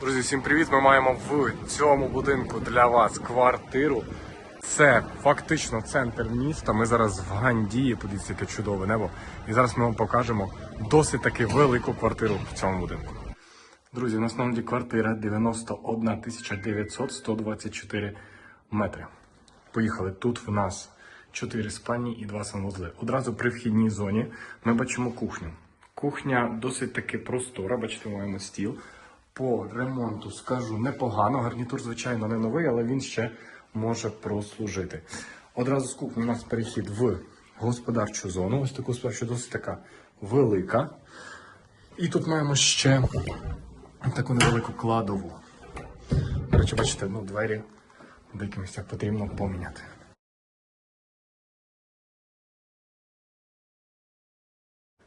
Друзі, всім привіт! Ми маємо в цьому будинку для вас квартиру. Це фактично центр міста. Ми зараз в Гандії, подивіться, яке чудове небо. І зараз ми вам покажемо досить таки велику квартиру в цьому будинку. Друзі, нас на номері квартира 91 900 124 метри. Поїхали. Тут в нас 4 спальні і 2 санвузли. Одразу при вхідній зоні ми бачимо кухню. Кухня досить таки простора, бачите, маємо стіл. По ремонту скажу непогано. Гарнітур, звичайно, не новий, але він ще може прослужити. Одразу з кухні у нас перехід в господарчу зону. Ось таку господарчу досить така велика. І тут маємо ще таку невелику кладову. До речі, бачите, ну, двері в деяких місцях потрібно поміняти.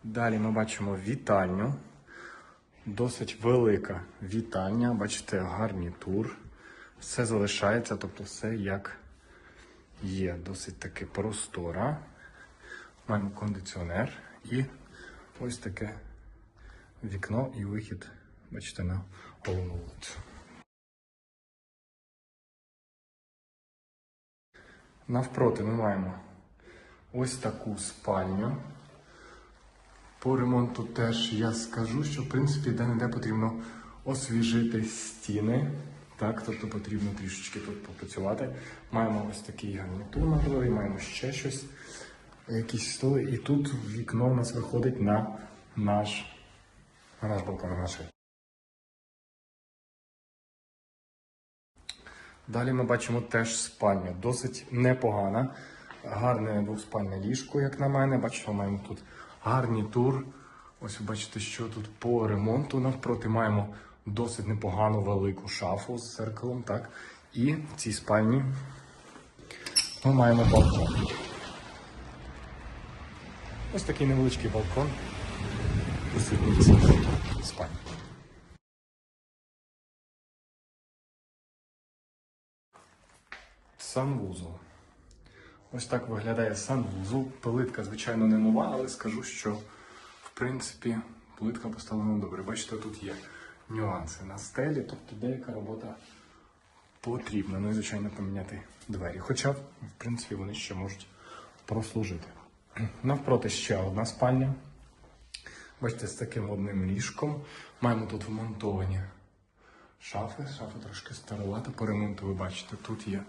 Далі ми бачимо вітальню. Досить велика вітальня. Бачите, гарнітур. Все залишається, тобто все як є. Досить таки простора. Маємо кондиціонер і ось таке вікно і вихід, бачите, на головну вулицю. Навпроти ми маємо ось таку спальню. По ремонту теж я скажу, що в принципі де-не-де потрібно освіжити стіни. Так, тобто потрібно трішечки тут попрацювати. Маємо ось такий гарнітур на маємо ще щось, якісь столи. І тут вікно у нас виходить на наш, на наш балкон, на наш. Далі ми бачимо теж спальню. Досить непогана. Гарне двоспальне ліжко, як на мене. Бачимо, маємо тут гарнітур. Ось ви бачите, що тут по ремонту навпроти маємо досить непогану велику шафу з зеркалом. Так? І в цій спальні ми маємо балкон. Ось такий невеличкий балкон в цій спальні. Санвузол. Ось так виглядає санвузол. Плитка, звичайно, не нова, але скажу, що в принципі плитка поставлена добре. Бачите, тут є нюанси на стелі, тобто деяка робота потрібна. Ну і, звичайно, поміняти двері. Хоча, в принципі, вони ще можуть прослужити. Навпроти ще одна спальня. Бачите, з таким одним ліжком. Маємо тут вмонтовані шафи. Шафа трошки старовата. По ремонту ви бачите, тут є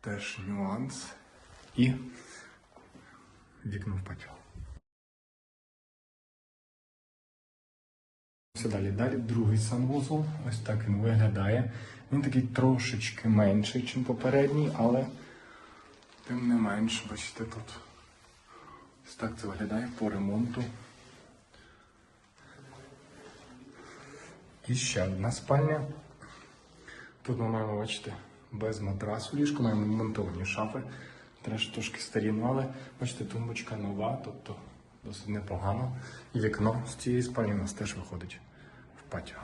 теж нюанс. І вікно в патіо. Все далі. Далі другий санвузол. Ось так він виглядає. Він такий трошечки менший, ніж попередній, але тим не менш, бачите, тут ось так це виглядає по ремонту. І ще одна спальня. Тут ми маємо, бачите, без матрасу ліжко, маємо монтовані шафи. Теж трошки старі, але бачите, тумбочка нова, тобто досить непогано. І вікно з цієї спальні у нас теж виходить в патіо.